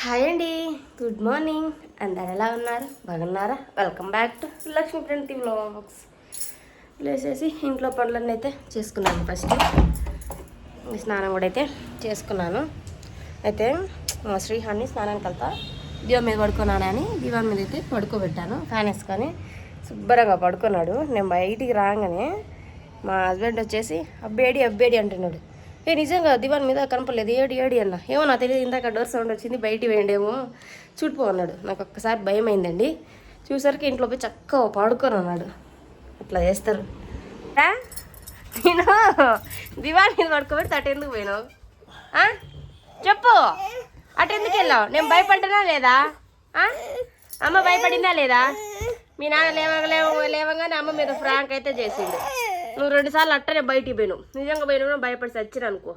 Hi అండి. Good morning. అందరు ఎలా ఉన్నారు? బాగున్నారా? Welcome back to Lakshmi Pranathi vlogs లేచేసి ఇంట్లో పనులన్నీ అయితే చేసుకున్నాను ఫస్ట్. స్నానం కూడా అయితే చేసుకున్నాను. అయితే మా శ్రీహాన్ని స్నానానికి వెళ్తా. దీవం మీద పడుకున్నానని అని దీవం మీద అయితే పడుకోబెట్టాను. ఫ్యాన్ వేసుకొని శుభ్రంగా పడుకున్నాడు. నేను బయటికి రాగానే మా హస్బెండ్ వచ్చేసి అబ్బేడి అబ్బేడి అంటున్నాడు. ఏ నిజంగా దివాన్ మీద కనపడలేదు. ఏడి ఏడి అన్న. ఏమో నాకు తెలియదు ఇందాక డోర్ సౌండ్ వచ్చింది బయటికి వేయండేమో. చుట్టుపో అన్నాడు. నాకు ఒక్కసారి భయం అయిందండి చూసరికి ఇంట్లో పోయి చక్కగా పాడుకోను అన్నాడు. అట్లా చేస్తారు. నేను దివాన్ మీద పడుకోబెడితే అటు ఎందుకు పోయినావు? చెప్పు. అటు ఎందుకు వెళ్ళావు? నేను భయపడ్డనా లేదా? అమ్మ భయపడిందా లేదా? మీ నాన్న లేవగా లేవ లేవగానే అమ్మ మీద ఫ్రాంక్ అయితే చేసిండు. నువ్వు రెండు సార్లు అట్టనే బయటికి పోయినావు. నిజంగా పోయినా భయపడి చచ్చిన అనుకో.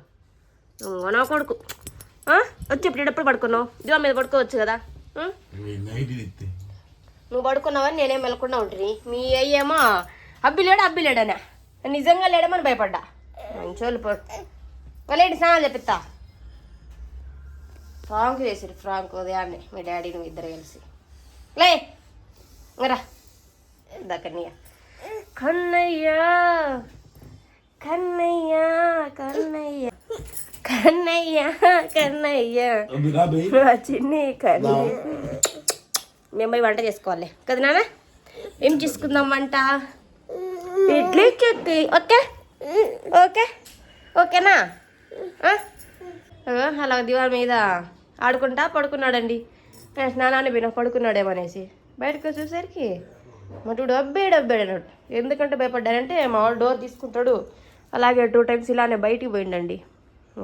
నువ్వు నా కొడుకు? వచ్చి ఇప్పుడు ఎప్పుడు పడుకున్నావు? దివా మీద పడుకోవచ్చు కదా. నువ్వు పడుకున్నావని నేనేం వెళ్ళకుండా ఉంటుంది మీ అయ్యేమో అబ్బి లేడా అబ్బి లేడనా నిజంగా లేడమని భయపడ్డా. మంచోళ్ళు పో. స్నానాలు చెప్పిస్తా ఫ్రాంక్ చేసిరు ఫ్రాంక్ ఉదయాన్నే. మీ డాడీ నువ్వు ఇద్దరు కలిసి. లే రా. దక్కన్నయ్య కన్నయ్య కన్నయ్య కన్నయ్య కన్నయ్య కన్నయ్య. నా చిన్ని కన్నయ్య. మేము పోయి వంట చేసుకోవాలి. కదా నాన్న? ఏం చేసుకుందాం వంట? ఇడ్లీ చట్నీ ఓకే? ఓకే? ఓకేనా? అలా దివాన్ మీద ఆడుకుంటా పడుకున్నాడండి. నేను స్నానాన్ని పోయినా పడుకున్నాడేమనేసి బయటకు చూసేసరికి మటుడు అబ్బేడు అబ్బాడు అన్నాడు. ఎందుకంటే భయపడ్డానంటే మా వాడు డోర్ తీసుకుంటాడు. అలాగే టూ టైమ్స్ ఇలానే బయటికి పోయిండండి.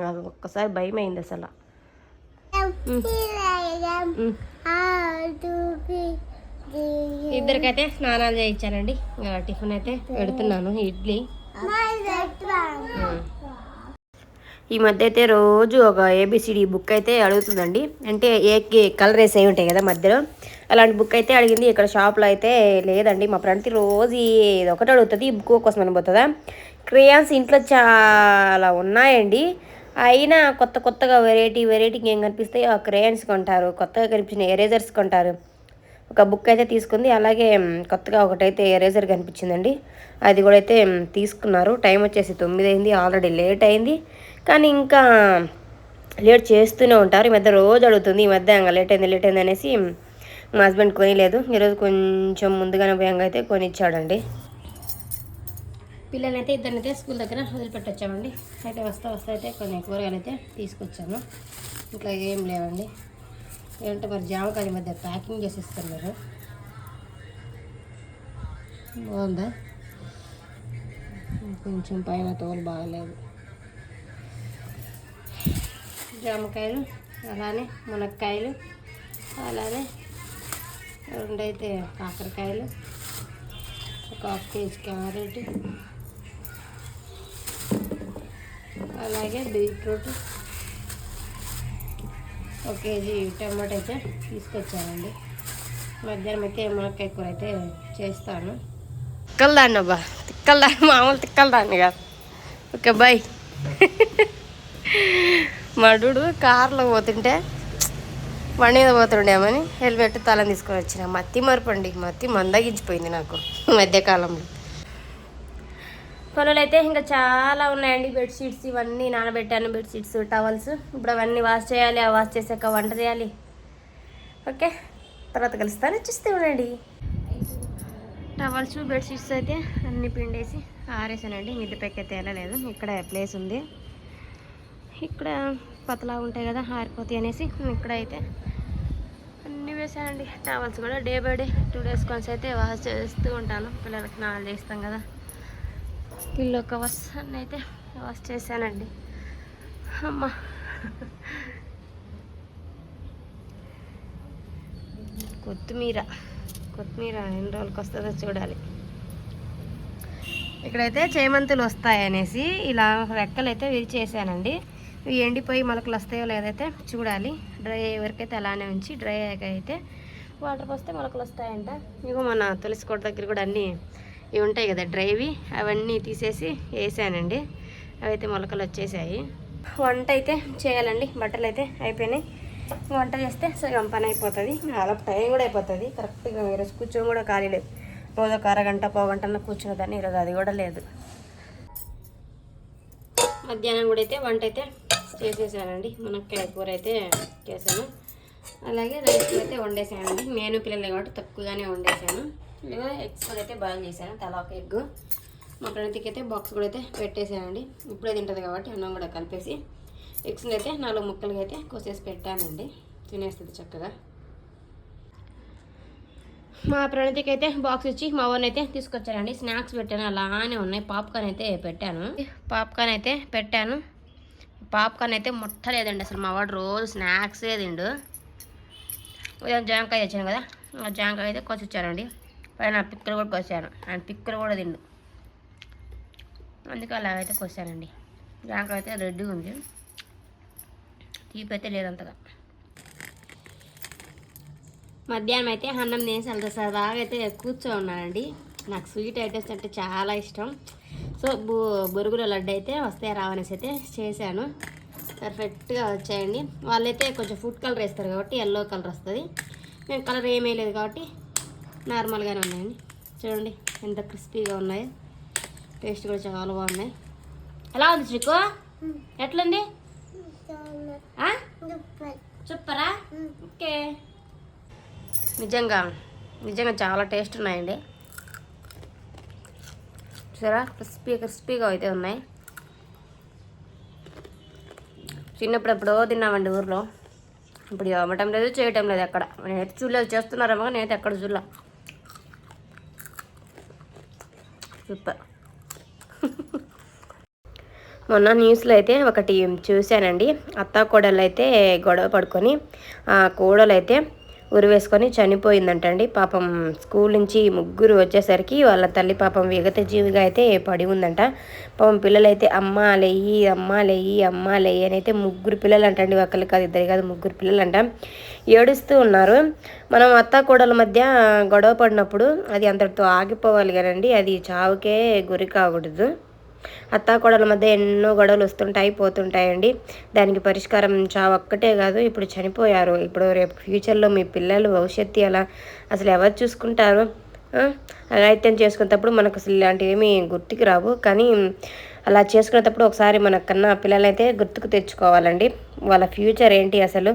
నాకు ఒక్కసారి భయం అయింది అసలు. ఇద్దరికైతే స్నానాలు చేయించానండి. టిఫిన్ అయితే పెడుతున్నాను ఇడ్లీ. ఈ మధ్య అయితే రోజు ఒక ఏబిసిడి బుక్ అయితే అడుగుతుందండి. అంటే ఏకి కలర్ వేసి అయి ఉంటాయి కదా మధ్యలో. అలాంటి బుక్ అయితే అడిగింది. ఇక్కడ షాప్లో అయితే లేదండి. మా ఫ్రెండ్ రోజు ఇది ఒకటి అడుగుతుంది. ఈ బుక్ కోసం అనిపోతుందా క్రేయాన్స్ ఇంట్లో చాలా ఉన్నాయండి. అయినా కొత్త కొత్తగా వెరైటీ వెరైటీకి ఏం కనిపిస్తాయి? ఆ క్రేయాన్స్ కొంటారు. కొత్తగా కనిపించిన ఎరేజర్స్ కొంటారు. ఒక బుక్ అయితే తీసుకుంది. అలాగే కొత్తగా ఒకటైతే ఎరేజర్ కనిపించిందండి. అది కూడా అయితే తీసుకున్నారు. టైం వచ్చేసి తొమ్మిది అయింది. ఆల్రెడీ లేట్ అయింది. కానీ ఇంకా లేట్ చేస్తూనే ఉంటారు. ఈ మధ్య రోజు అడుగుతుంది. ఈ మధ్య ఇంకా లేట్ అయింది లేట్ అయింది అనేసి మా హస్బెండ్ కొనిలేదు. ఈరోజు కొంచెం ముందుగానే భయంగా అయితే కొనిచ్చాడండి. పిల్లలైతే ఇద్దరినైతే స్కూల్ దగ్గర వదిలిపెట్టొచ్చామండి. అయితే వస్తా వస్తా అయితే కొన్ని కూరగాయలు అయితే తీసుకొచ్చాను ఇంకా ఏం లేవండి. ఏంటంటే మరి జామకాయ మధ్య ప్యాకింగ్ చేసి ఇస్తున్నారు బాగుందా? కొంచెం పైన తోలు బాగలేదు. జామకాయలు అలానే మునక్కాయలు అలానే రెండైతే కాకరకాయలు. ఒక హాఫ్ కేజీ క్యారెట్. అలాగే బీట్రూట్. ఒక కేజీ టమాటా అయితే తీసుకొచ్చానండి. మధ్యాహ్నం అయితే మునక్కాయ కూర అయితే చేస్తాను. తిక్కలదాన్ని అబ్బా. తిక్కలదాన్ని మామూలు తిక్కలదాన్ని కాదు. Okay bye. మడుడు కారులో పోతుంటే బండి మీద పోతుండేమని హెల్మెట్ తలని తీసుకొని వచ్చిన. మత్తి మరపండి మత్తి మందగించిపోయింది నాకు ఈ మధ్యకాలంలో. పనులు అయితే ఇంకా చాలా ఉన్నాయండి. బెడ్షీట్స్ ఇవన్నీ నానబెట్టాను బెడ్షీట్స్ టవల్స్. ఇప్పుడు అవన్నీ వాష్ చేయాలి ఆ వాష్ చేసాక వంట చేయాలి. ఓకే? తర్వాత కలుస్తాను. చూస్తూ ఉండండి. టవల్స్ బెడ్షీట్స్ అయితే అన్ని పిండేసి ఆరేసానండి. మిద్దె పెక్క అయితే వెళ్ళలేదు. ఇక్కడ ప్లేస్ ఉంది. ఇక్కడ పతలా ఉంటాయి కదా ఆరిపోతాయి అనేసి ఇక్కడ అయితే అన్నీ వేసానండి టవల్స్ కూడా day by day two days కొంచెం అయితే వాష్ చేస్తూ ఉంటాను. పిల్లలకి నాలు చేస్తాం కదా. పిల్లో కవర్స్ అన్నీ అయితే వాష్ చేశానండి. అమ్మ. కొత్తిమీర. కొత్తిమీర ఎన్ని రోజులకి వస్తుందో చూడాలి. ఇక్కడైతే చేమంతులు వస్తాయి అనేసి ఇలా రెక్కలు అయితే విరిచేసానండి ఇవి ఎండిపోయి మొలకలు వస్తాయో లేదైతే చూడాలి. డ్రై అయ్యే వరకు అయితే అలానే ఉంచి డ్రై అయ్యాక అయితే వాటర్ పోస్తే మొలకలు వస్తాయంట ఇగో మన తులసి కోట దగ్గర కూడా అన్నీ ఇవి ఉంటాయి కదా డ్రైవి అవన్నీ తీసేసి వేసానండి. అవి అయితే మొలకలు వచ్చేసాయి వంట అయితే చేయాలండి. బట్టలు అయితే అయిపోయినాయి. వంట చేస్తే సగం పని అయిపోతుంది. అలా టైం కూడా అయిపోతుంది. కరెక్ట్గా ఈరోజు కూర్చొని కూడా ఖాళీ లేదు. రోజు ఒక అరగంట పావుగంట కూర్చునేదాన్ని ఈరోజు అది కూడా లేదు. మధ్యాహ్నం కూడా అయితే వంట అయితే చేసేసానండి. మునక్కాయ కూర అయితే చేశాను అలాగే రైస్ అయితే వండేసానండి. నేను పిల్లలు కాబట్టి తక్కువగానే వండేసాను. లేదా ఎగ్స్ కూడా అయితే బాగా చేశాను. తలా ఒక ఎగ్. మా ప్రణతికి అయితే బాక్స్ కూడా అయితే పెట్టేశానండి ఇప్పుడే తింటుంది కాబట్టి అన్నం కూడా కలిపేసి. ఎగ్స్ని అయితే నాలుగు ముక్కలుగా అయితే కోసేసి పెట్టానండి. తినేస్తుంది చక్కగా. మా ప్రణతికి అయితే బాక్స్ ఇచ్చి మా వాడిని అయితే తీసుకొచ్చారండి స్నాక్స్ పెట్టాను. అలానే ఉన్నాయి. పాప్కార్న్ అయితే పెట్టాను. పాప్కార్న్ అయితే పెట్టాను. పాప్కార్న్ అయితే ముట్టలేదండి అసలు మా వాడు రోజు స్నాక్సే తిండు. ఉదయం జాంకాయ తెచ్చాను కదా ఆ జాంకాయ అయితే కోసిచ్చారండి పైన పిక్కలు కూడా కోసాను. ఆయన పిక్కలు కూడా తిండు. అందుకే అలాగైతే కోసానండి. జాంకాయ అయితే రెడ్డిగా ఉంది. తీపి అయితే లేదంతగా మధ్యాహ్నం అయితే అన్నం తినేసి అంత సరదాగా అయితే కూర్చో ఉన్నానండి. నాకు స్వీట్ ఐటమ్స్ అంటే చాలా ఇష్టం. సో బు బొరుగుల లడ్డు అయితే వస్తాయి రావనేసి అయితే చేశాను. పర్ఫెక్ట్గా వచ్చాయండి. వాళ్ళైతే కొంచెం ఫుడ్ కలర్ వేస్తారు కాబట్టి ఎల్లో కలర్ వస్తుంది. మేము కలర్ ఏమీ లేదు కాబట్టి నార్మల్గానే ఉన్నాయండి. చూడండి ఎంత క్రిస్పీగా ఉన్నాయో. టేస్ట్ కూడా చాలా బాగున్నాయి. ఎలా ఉంది శ్రీకు? ఎట్లుంది? ఆ? సూపరా? ఓకే. నిజంగా నిజంగా చాలా టేస్ట్ ఉన్నాయండి. చూసారా? క్రిస్పీ క్రిస్పీగా అయితే ఉన్నాయి. చిన్నప్పుడు ఎప్పుడో తిన్నామండి ఊర్లో. ఇప్పుడు అమ్మటం లేదు చేయటం లేదు ఎక్కడ. నేనైతే చూడలేదు చేస్తున్నారేమో నేనైతే ఎక్కడ చూడలే. సూపర్. మొన్న న్యూస్లో అయితే ఒకటి చూశానండి. అత్త కోడలు అయితే గొడవ పడుకొని కోడలు అయితే ఉరివేసుకొని చనిపోయిందంటండి. పాపం స్కూల్ నుంచి ముగ్గురు వచ్చేసరికి వాళ్ళ తల్లి పాపం విగత జీవిగా అయితే పడి ఉందంట. పాపం పిల్లలైతే అమ్మ లేయి అమ్మ లేయి అమ్మ లేయి అని అయితే ముగ్గురు పిల్లలు అంటండి ఒకళ్ళు కాదు ఇద్దరు కాదు ముగ్గురు పిల్లలు అంట ఏడుస్తూ ఉన్నారు. మనం అత్త కోడల మధ్య గొడవ పడినప్పుడు అది అంతటితో ఆగిపోవాలి కదండి. అది చావుకే గురి కాకూడదు. అత్తాకోడల మధ్య ఎన్నో గొడవలు వస్తుంటాయి పోతుంటాయండి. దానికి పరిష్కారం చావు ఒక్కటే కాదు ఇప్పుడు చనిపోయారు. ఇప్పుడు రేపు ఫ్యూచర్లో మీ పిల్లలు భవిష్యత్తు ఎలా అసలు ఎవరు చూసుకుంటారు? ఆ? అఘాయిత్యం చేసుకునేటప్పుడు మనకు అసలు ఇలాంటివి ఏమీ గుర్తుకు రావు. కానీ అలా చేసుకునేటప్పుడు ఒకసారి మనకన్నా పిల్లలైతే గుర్తుకు తెచ్చుకోవాలండి. వాళ్ళ ఫ్యూచర్ ఏంటి అసలు?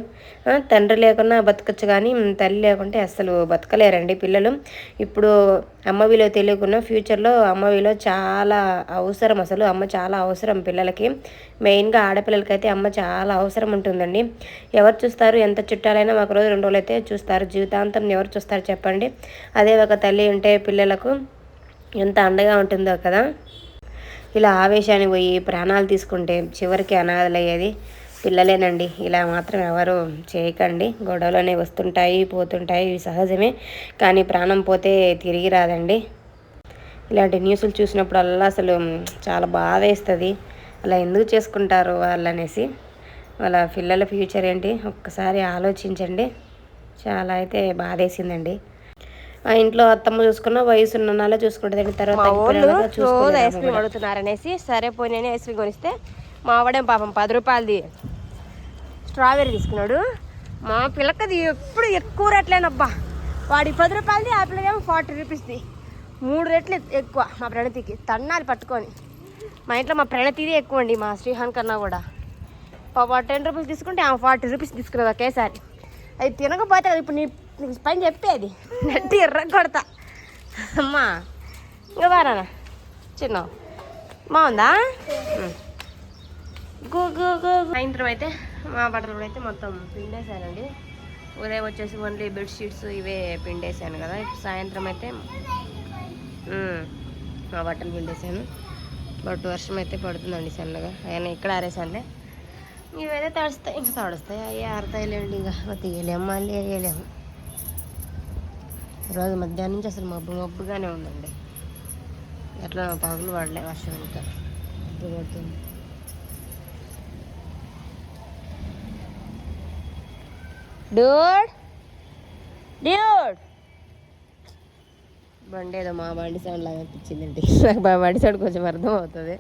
తండ్రి లేకున్నా బతకచ్చు కానీ తల్లి లేకుంటే అసలు బతకలేరండి పిల్లలు. ఇప్పుడు అమ్మవిలో తెలియకుండా ఫ్యూచర్లో అమ్మవిలో చాలా అవసరం అసలు. అమ్మ చాలా అవసరం పిల్లలకి. మెయిన్గా ఆడపిల్లలకైతే అమ్మ చాలా అవసరం ఉంటుందండి. ఎవరు చూస్తారు ఎంత చుట్టాలైనా ఒక రోజు రెండు రోజులు అయితే చూస్తారు. జీవితాంతం ఎవరు చూస్తారు చెప్పండి. అదే ఒక తల్లి ఉంటే పిల్లలకు ఎంత అండగా ఉంటుందో కదా? ఇలా ఆవేశానికి పోయి ప్రాణాలు తీసుకుంటే చివరికి అనాథలయ్యేది పిల్లలేనండి. ఇలా మాత్రం ఎవరు చేయకండి. గొడవలోనే వస్తుంటాయి పోతుంటాయి ఇవి సహజమే. కానీ ప్రాణం పోతే తిరిగి రాదండి. ఇలాంటి న్యూస్లు చూసినప్పుడల్లా అసలు చాలా బాధ వేస్తుంది అలా ఎందుకు చేసుకుంటారు వాళ్ళనేసి? వాళ్ళ పిల్లల ఫ్యూచర్ ఏంటి? ఒక్కసారి ఆలోచించండి. చాలా అయితే బాధేసిందండి. ఆ ఇంట్లో అత్తమ్మ చూసుకున్న వయసు నాలో చూసుకుంటుంది తర్వాత చూసుకోలేదు ఐస్ క్రీమ్ అడుగుతున్నారనేసి సరే పోయి నేను ఐస్ క్రీమ్ కొనిస్తే మా వాడేం పాపం పది రూపాయలది స్ట్రాబెర్రీ తీసుకున్నాడు. మా పిల్లకది ఎప్పుడు ఎక్కువ రేట్లేనబ్బా. వాడి పది రూపాయలది ఆ పిల్లకేమో ఫార్టీ రూపీస్ది. మూడు రెట్లు ఎక్- ఎక్కువ మా ప్రణతికి. తన్నాలి పట్టుకొని. మా ఇంట్లో మా ప్రణతిది ఎక్కువ అండి మా శ్రీహాన్ కన్నా కూడా. పాప టెన్ రూపీస్ తీసుకుంటే ఆమె ఫార్టీ రూపీస్ తీసుకున్నది ఒకేసారి. అది తినకపోతే అది ఇప్పుడు నీ నీకు పని చెప్పేది. నట్టి ఎర్ర కొడతా. అమ్మా ఇంకా బారా చిన్న బాగుందా? సాయంత్రం అయితే మా బట్టలు కూడా అయితే మొత్తం పిండేశానండి. ఉదయం వచ్చేసి ఓన్లీ బెడ్షీట్స్ ఇవే పిండేశాను కదా. ఇప్పుడు సాయంత్రం అయితే మా బట్టలు పిండేశాను. బట్ వర్షం అయితే పడుతుందండి సన్నగా. ఆయన ఇక్కడ ఆరేసానులే ఇవైతే తడుస్తాయి. ఇంకా తడుస్తాయి. అవి ఆరుతాయిలేండి. ఇంకా తీయలేము మళ్ళీ వేయలేము. రోజు మధ్యాహ్నం నుంచి అసలు మబ్బు మబ్బుగానే ఉందండి. ఎట్లా పగులు పడలే వర్షం ఇంకా ఇప్పుడు పడుతుంది డూడ్ డ్యూడ్! బండి ఏదో మా బండి సౌండ్ లాగా అనిపించిందండి. నాకు మా బండి సౌండ్ కొంచెం అర్థం అవుతుంది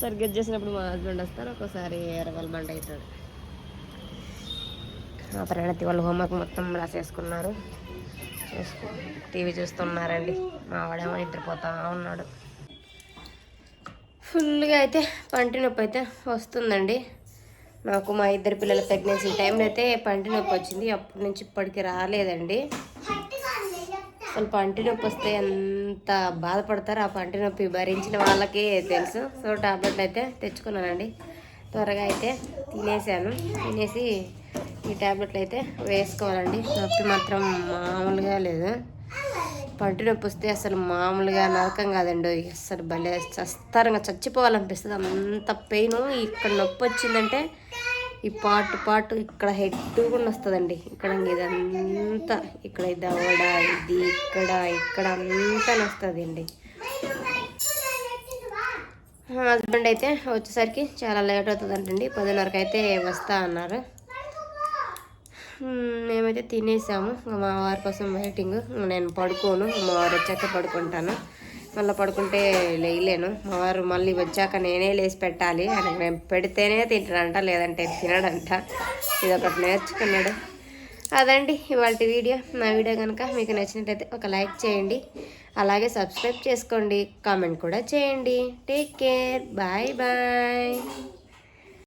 సరిగ్గా చేసినప్పుడు మా హస్బెండ్ వస్తారు ఒక్కోసారి వాళ్ళ బండి అవుతుంది. మా ప్రణతి వాళ్ళు హోంవర్క్ మొత్తం రాసేసుకున్నారు. చూసుకో టీవీ చూస్తున్నారండి. మా వాడేమో నిద్రపోతా ఉన్నాడు. ఫుల్గా అయితే పంటి నొప్పి అయితే వస్తుందండి. నాకు మా ఇద్దరు పిల్లల ప్రెగ్నెన్సీ టైంలో అయితే పంటి నొప్పి వచ్చింది. అప్పటి నుంచి ఇప్పటికి రాలేదండి. అసలు పంటి నొప్పి వస్తే ఎంత బాధపడతారో? ఆ పంటి నొప్పి భరించిన వాళ్ళకి తెలుసు. సో టాబ్లెట్ అయితే తెచ్చుకున్నానండి. త్వరగా అయితే తినేసాను. తినేసి ఈ టాబ్లెట్లు అయితే వేసుకోవాలండి. నొప్పి మాత్రం మామూలుగా లేదు. పంటి నొప్పి వస్తే అసలు మామూలుగా నరకం కాదండి. అసలు భలే చస్తారంగా చచ్చిపోవాలనిపిస్తుంది. అంత పెయిన్. ఇక్కడ నొప్పి వచ్చిందంటే ఈ పాటు పాటు ఇక్కడ హెడ్ కూడా వస్తుందండి. ఇక్కడ ఇదంతా ఇక్కడ దవడ ఇది ఇక్కడ ఇక్కడ అంతా నొస్తుందండి. హస్బెండ్ అయితే వచ్చేసరికి చాలా లేట్ అవుతుందంటండి. పదిన్నరకు అయితే వస్తా అన్నారు. మేమైతే తినేసాము. మా వారి కోసం వెయిటింగ్. నేను పడుకోను. మా వారు వచ్చాక పడుకుంటాను. మళ్ళీ పడుకుంటే లేయలేను. మా వారు మళ్ళీ వచ్చాక నేనే లేచి పెట్టాలి. ఆయనకు నేను పెడితేనే తింటాడంట లేదంటే తినడంట. ఇది ఒకటి నేర్చుకున్నాడు. అదండి ఇవాళ వీడియో. నా వీడియో కనుక మీకు నచ్చినట్లయితే ఒక లైక్ చేయండి. అలాగే సబ్స్క్రైబ్ చేసుకోండి. కామెంట్ కూడా చేయండి. Take care. Bye bye.